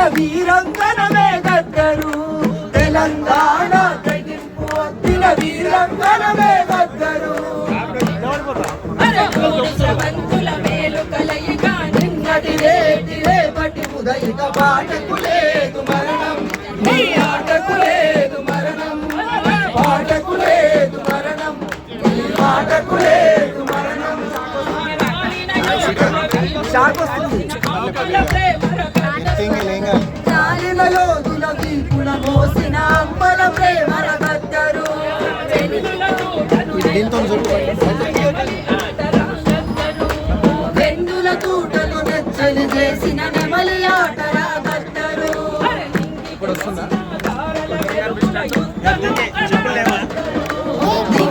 అప్పిన వీరంగనమే గద్దరు. తెలంగాణ తెగింపు అప్పిన వీరంగనమే గద్దరు. స్రవంతుల మేలు కలయిగా నిన్నటి రేటి రేపటి ఉదయిక పాటకు లేదు మరణం. నీ ఆటకు లేదు మరణం. పాటకు లేదు మరణం. నీ ఆటకు లేదు మరణం. చాలిన వెన్నుల తూటలు నెచ్చలి చేసిన నెమలి ఆటరా కదసిన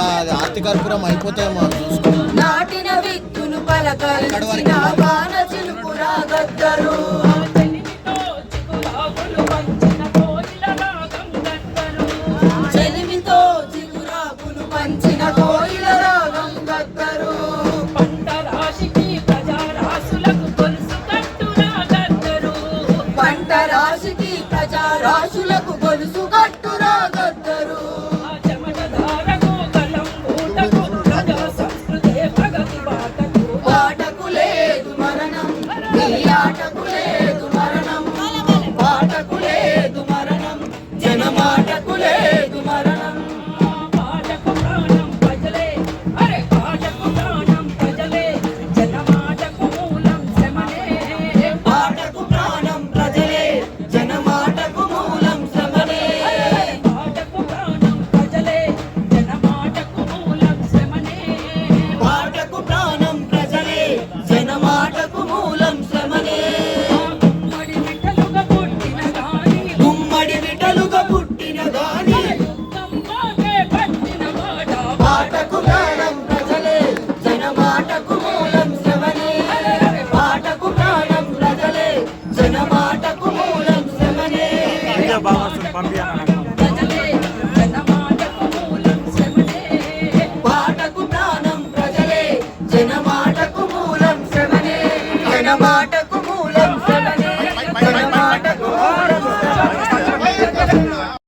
అలా అది ఆర్తి కర్పూరం అయిపోతాయేమో అని చూసుకున్నాం. నాటిన విత్తును పలకరించిన వాన చిలుపురా గద్దరు చెలిమితో చిగురాకులు పంచిన కోయిల రాగం గద్దరు. పంట రాశికి ప్రజా రాశుల I'm not Nagamata